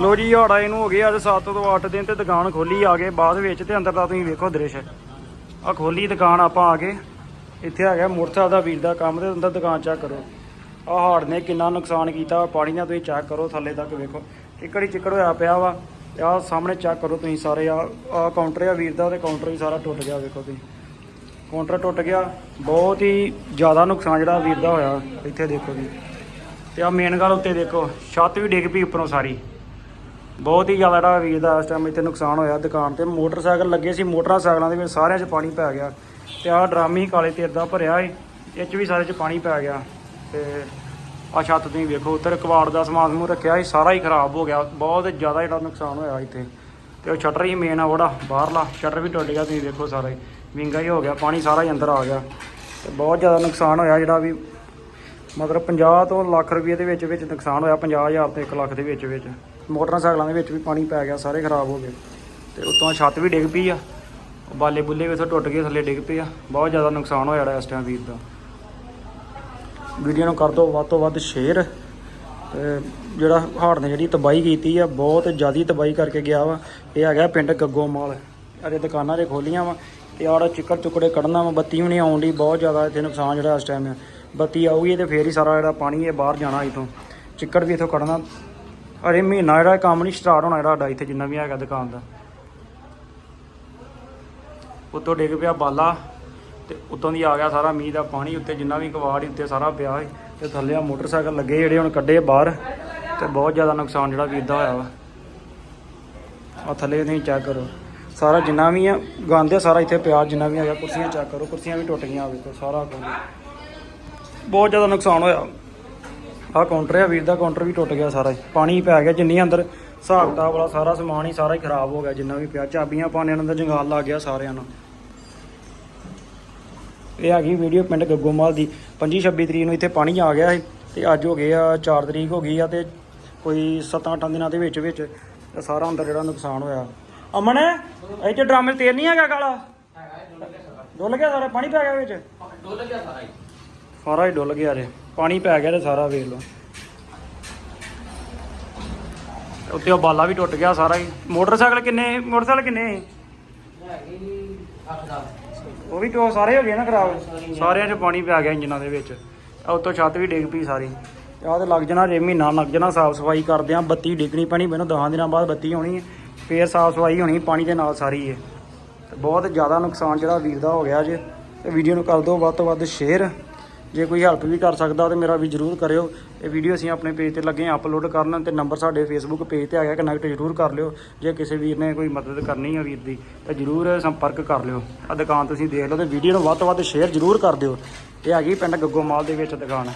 ਲੋ ਜੀ, ਹਾੜਾ ਇਹਨੂੰ ਹੋ ਗਿਆ ਅੱਜ 7 ਤੋਂ 8 ਦਿਨ ਤੇ ਦੁਕਾਨ ਖੋਲੀ ਆ ਗਏ, ਬਾਅਦ ਵਿੱਚ ਤੇ ਅੰਦਰ ਦਾ ਤੁਸੀਂ ਵੇਖੋ ਦ੍ਰਿਸ਼। ਆ ਖੋਲੀ ਦੁਕਾਨ ਆਪਾਂ ਆ ਗਏ, ਇੱਥੇ ਆ ਗਿਆ ਮੋਟਰਸਾਈਕਲ ਦਾ ਵੀਰ ਦਾ ਕੰਮ ਤੇ ਅੰਦਰ ਦੁਕਾਨ ਚੈੱਕ ਕਰੋ। ਆ ਹਾੜ ਨੇ ਕਿੰਨਾ ਨੁਕਸਾਨ ਕੀਤਾ, ਪਾਣੀ ਨਾਲ ਤੁਸੀਂ ਚੈੱਕ ਕਰੋ, ਥੱਲੇ ਤੱਕ ਵੇਖੋ। ਚਿੱਕੜ ਹੀ ਚਿੱਕੜ ਹੋਇਆ ਪਿਆ ਵਾ ਤੇ ਆ ਸਾਹਮਣੇ ਚੈੱਕ ਕਰੋ ਤੁਸੀਂ ਸਾਰੇ ਆ ਆ ਕਾਊਂਟਰ ਆ ਵੀਰ ਦਾ ਤੇ ਕਾਊਂਟਰ ਵੀ ਸਾਰਾ ਟੁੱਟ ਗਿਆ, ਵੇਖੋ ਤੁਸੀਂ। ਕਾਊਂਟਰ ਟੁੱਟ ਗਿਆ, ਬਹੁਤ ਹੀ ਜ਼ਿਆਦਾ ਨੁਕਸਾਨ ਜਿਹੜਾ ਵੀਰ ਦਾ ਹੋਇਆ, ਇੱਥੇ ਦੇਖੋ ਜੀ। ਤੇ ਆ ਮੇਨ ਗੱਲ ਉੱਤੇ ਦੇਖੋ, ਛੱਤ ਵੀ ਡਿੱਗ ਪਈ ਉੱਪਰੋਂ ਸਾਰੀ। ਬਹੁਤ ਹੀ ਜ਼ਿਆਦਾ ਜਿਹੜਾ ਵੀਰ ਦਾ ਇਸ ਟਾਈਮ ਇੱਥੇ ਨੁਕਸਾਨ ਹੋਇਆ ਦੁਕਾਨ ਤੇ। ਮੋਟਰਸਾਈਕਲ ਲੱਗੇ ਸੀ, ਮੋਟਰਸਾਈਕਲਾਂ ਦੇ ਵਿੱਚ ਸਾਰਿਆਂ 'ਚ ਪਾਣੀ ਪੈ ਗਿਆ। ਤੇ ਆਹ ਡਰਾਮੀ ਕਾਲੇ ਤੇਰ ਦਾ ਭਰਿਆ ਏ, ਇਹ 'ਚ ਵੀ ਸਾਰੇ 'ਚ ਪਾਣੀ ਪੈ ਗਿਆ। ਤੇ ਆ ਛੱਤ ਤੁਸੀਂ ਵੇਖੋ, ਉੱਧਰ ਕਵਾੜ ਦਾ ਸਮਾਨ ਸਮੂਹ ਰੱਖਿਆ ਸੀ ਸਾਰਾ ਹੀ ਖਰਾਬ ਹੋ ਗਿਆ। ਬਹੁਤ ਜ਼ਿਆਦਾ ਜਿਹੜਾ ਨੁਕਸਾਨ ਹੋਇਆ ਇੱਥੇ। ਤੇ ਉਹ ਸ਼ਟਰ ਹੀ ਮੇਨ ਆ ਉਹਦਾ, ਬਾਹਰਲਾ। ਸ਼ਟਰ ਵੀ ਟੁੱਟ ਗਿਆ, ਤੁਸੀਂ ਵੇਖੋ ਸਾਰਾ। ਹੀ ਵਿੰਗਾ ਹੀ ਹੋ ਗਿਆ, ਪਾਣੀ ਸਾਰਾ ਹੀ ਅੰਦਰ ਆ ਗਿਆ। ਤੇ ਬਹੁਤ ਜ਼ਿਆਦਾ ਨੁਕਸਾਨ ਹੋਇਆ ਜਿਹੜਾ ਵੀ, ਮਤਲਬ 50 ਤੋਂ ਲੱਖ ਰੁਪਏ ਦੇ ਵਿੱਚ ਵਿੱਚ ਨੁਕਸਾਨ ਹੋਇਆ 50000 ਤੇ 1 ਲੱਖ ਦੇ ਵਿੱਚ ਵਿੱਚ ਮੋਟਰਸਾਈਕਲਾਂ ਦੇ ਵਿੱਚ ਵੀ ਪਾਣੀ ਪੈ ਗਿਆ, ਸਾਰੇ ਖਰਾਬ ਹੋ ਗਏ। ਤੇ ਉਤੋਂ ਛੱਤ ਵੀ ਡਿੱਗ ਪਈ ਆ। ਬਾਲੇ ਬੁੱਲੇ ਵੀ ਇੱਥੋਂ ਟੁੱਟ ਗਏ, ਥੱਲੇ ਡਿੱਗ ਪਏ ਆ। ਬਹੁਤ ਜ਼ਿਆਦਾ ਨੁਕਸਾਨ ਹੋਇਆ ਜਿਹੜਾ ਇਸ ਟਾਈਮ ਵੀਰ ਦਾ। ਵੀਡੀਓ ਨੂੰ ਕਰ ਦਿਓ ਵੱਧ ਤੋਂ ਵੱਧ ਸ਼ੇਅਰ ਤੇ ਜਿਹੜਾ ਹਾੜ ਨੇ ਜਿਹੜੀ ਤਬਾਹੀ ਕੀਤੀ ਆ, ਬਹੁਤ ਜ਼ਿਆਦੀ ਤਬਾਹੀ ਕਰਕੇ ਗਿਆ ਵਾ। ਇਹ ਹੈਗਾ ਪਿੰਡ ਗੱਗੋ ਮਾਲ। ਅਰੇ ਦੁਕਾਨਾਂ ਦੇ ਖੋਲੀਆਂ ਵਾ। ਤੇ ਆੜਾ ਚਿੱਕੜ ਚੁੱਕੜੇ ਕੱਢਣਾ ਵਾ, ਬੱਤੀ ਵੀ ਨਹੀਂ ਆਉਣ ਦੀ ਬਹੁਤ ਜ਼ਿਆਦਾ ਇੱਥੇ ਨੁਕਸਾਨ ਜਿਹੜਾ ਇਸ ਟਾਈਮ ਆ। ਬੱਤੀ ਆਊਗੀ ਤੇ ਫੇਰ ਹੀ ਸਾਰਾ ਜਿਹੜਾ ਪਾਣੀ ਇਹ ਬਾਹਰ ਜਾਣਾ ਇਥੋਂ। ਚਿੱਕੜ ਵੀ ਇਥੋਂ ਕੱਢਣਾ। ਅਰੇ ਮਹੀਨਾ ਜਿਹੜਾ ਕੰਮ ਨਹੀਂ ਸਟਾਰਟ ਹੋਣਾ ਜਿਹੜਾ ਸਾਡਾ ਇੱਥੇ ਜਿੰਨਾ ਵੀ ਹੈਗਾ ਦੁਕਾਨ ਦਾ। ਉੱਤੋਂ ਡਿੱਗ ਪਿਆ ਬਾਲਾ ਤੇ ਉੱਤੋਂ ਦੀ ਆ ਗਿਆ ਸਾਰਾ ਮੀਂਹ ਦਾ ਪਾਣੀ, ਉੱਤੇ ਜਿੰਨਾ ਵੀ ਕਵਾੜ ਸੀ, ਉੱਤੇ ਸਾਰਾ ਪਿਆ ਸੀ ਤੇ ਥੱਲੇ ਆ ਮੋਟਰਸਾਈਕਲ ਲੱਗੇ ਜਿਹੜੇ ਹੁਣ ਕੱਢੇ ਬਾਹਰ ਤੇ ਬਹੁਤ ਜ਼ਿਆਦਾ ਨੁਕਸਾਨ ਜਿਹੜਾ ਵੀਰ ਦਾ ਹੋਇਆ ਵਾ। ਆ ਥੱਲੇ ਤੁਸੀਂ ਚੈੱਕ ਕਰੋ। ਸਾਰਾ ਜਿੰਨਾ ਵੀ ਆ, ਗੰਦ ਸਾਰਾ ਇੱਥੇ ਪਿਆ, ਜਿੰਨਾ ਵੀ ਹੈਗਾ ਕੁਰਸੀਆਂ ਚੈੱਕ ਕਰੋ, ਕੁਰਸੀਆਂ ਵੀ ਟੁੱਟ ਗਈਆਂ ਵੇਖੋ, ਸਾਰਾ ਬਹੁਤ ਜ਼ਿਆਦਾ ਨੁਕਸਾਨ ਹੋਇਆ। ਆਹ ਕਾਊਂਟਰ ਆ ਵੀਰ ਦਾ ਕਾਊਂਟਰ ਵੀ ਟੁੱਟ ਗਿਆ ਸਾਰਾ ਹੀ। ਪਾਣੀ ਪੈ ਗਿਆ ਜਿੰਨੀ ਅੰਦਰ ਹਿਸਾਬ ਕਿਤਾਬ ਵਾਲਾ ਸਾਰਾ ਸਮਾਨ ਹੀ ਸਾਰਾ ਹੀ ਖਰਾਬ ਹੋ ਗਿਆ ਜਿੰਨਾ ਵੀ ਪਿਆ। ਚਾਬੀਆਂ ਪਾਣੇ ਅੰਦਰ ਜੰਗਾਲ ਲੱਗ ਗਿਆ ਸਾਰਿਆਂ ਨੂੰ। ਇਹ ਹੈਗੀ ਵੀਡੀਓ ਪਿੰਡ ਗੱਗੋਮਾਲ ਦੀ। 25 26 ਤਰੀਕ ਨੂੰ ਇੱਥੇ ਪਾਣੀ ਆ ਗਿਆ ਸੀ ਤੇ ਅੱਜ ਹੋ ਗਏ ਆ 4 ਤਰੀਕ ਹੋ ਗਈ ਆ ਤੇ ਕੋਈ 7-8 ਦਿਨਾਂ ਦੇ ਵਿੱਚ ਵਿੱਚ ਸਾਰਾ ਅੰਦਰ ਜਿਹੜਾ ਨੁਕਸਾਨ ਹੋਇਆ। ਅਮਨ ਇਹ ਚ ਡਰਾਮੇ 'ਚ ਤੇਲ ਨਹੀਂ ਹੈਗਾ ਕਾਲਾ? ਡੁੱਲ ਗਿਆ ਸਾਰਾ? ਪਾਣੀ ਪੈ ਗਿਆ ਵਿੱਚ? ਡੁੱਲ ਗਿਆ ਸਾਰਾ ਹੀ। ਸਾਰਾ ਹੀ ਡੁੱਲ ਗਿਆ ਰੇ। ਪਾਣੀ ਪੈ ਗਿਆ ਤੇ ਸਾਰਾ ਵੇਖ ਲਓ। ਤੇ ਉੱਤੇ ਉਹ ਬਾਲਾ ਵੀ ਟੁੱਟ ਗਿਆ ਸਾਰਾ ਹੀ। ਮੋਟਰਸਾਈਕਲ ਕਿੰਨੇ ਮੋਟਰਸਾਈਕਲ ਕਿੰਨੇ ਉਹ ਵੀ ਕਿਉਂ ਸਾਰੇ ਹੋ ਗਏ ਨਾ ਖਰਾਬ। ਸਾਰਿਆਂ 'ਚ ਪਾਣੀ ਪੈ ਗਿਆ ਇੰਜਨਾਂ ਦੇ ਵਿੱਚ। ਆ ਉੱਤੋਂ ਛੱਤ ਵੀ ਡਿੱਗ ਪਈ ਸਾਰੀ। ਆਹ ਤੇ ਲੱਗ ਜਾਣਾ ਜੇ ਮਹੀਨਾ, ਲੱਗ ਜਾਣਾ ਸਾਫ਼ ਸਫ਼ਾਈ ਕਰਦੇ ਆ। ਬੱਤੀ ਡਿੱਗਣੀ ਪੈਣੀ, ਮੈਨੂੰ 10 ਦਿਨਾਂ ਬਾਅਦ ਬੱਤੀ ਆਉਣੀ ਹੈ ਫੇਰ ਸਾਫ਼ ਸਫ਼ਾਈ ਹੋਣੀ, ਪਾਣੀ ਦੇ ਨਾਲ ਸਾਰੀ ਹੈ ਤੇ ਬਹੁਤ ਜ਼ਿਆਦਾ ਨੁਕਸਾਨ ਜਿਹੜਾ ਵੀਰ ਦਾ ਹੋ ਗਿਆ ਜੇ ਤੇ ਵੀਡੀਓ ਨੂੰ ਕਰ ਦਿਓ ਵੱਧ ਤੋਂ ਵੱਧ ਸ਼ੇਅਰ ਜੇ ਕੋਈ ਹੈਲਪ ਵੀ ਕਰ ਸਕਦਾ ਤੇ ਮੇਰਾ ਵੀ ਜਰੂਰ ਕਰਿਓ। ਇਹ ਵੀਡੀਓ ਅਸੀਂ ਆਪਣੇ ਪੇਜ ਤੇ ਲੱਗੇ ਅਪਲੋਡ ਕਰਨ ਤੇ ਨੰਬਰ ਸਾਡੇ ਫੇਸਬੁੱਕ ਪੇਜ ਤੇ ਆ ਗਿਆ ਕਨੈਕਟ ਜਰੂਰ ਕਰ ਲਿਓ। ਜੇ ਕਿਸੇ ਵੀਰ ਨੇ ਕੋਈ ਮਦਦ ਕਰਨੀ ਹੈ ਵੀਰ ਦੀ, ਤਾਂ ਜਰੂਰ ਸੰਪਰਕ ਕਰ ਲਿਓ। ਆ ਦੁਕਾਨ ਤੁਸੀਂ ਦੇਖ ਲਓ ਤੇ ਵੀਡੀਓ ਨੂੰ ਵੱਧ ਤੋਂ ਵੱਧ ਸ਼ੇਅਰ ਜਰੂਰ ਕਰ ਦਿਓ। ਇਹ ਹੈਗੀ ਪਿੰਡ ਗੱਗੋਮਾਲ ਦੇ ਵਿੱਚ ਦੁਕਾਨ।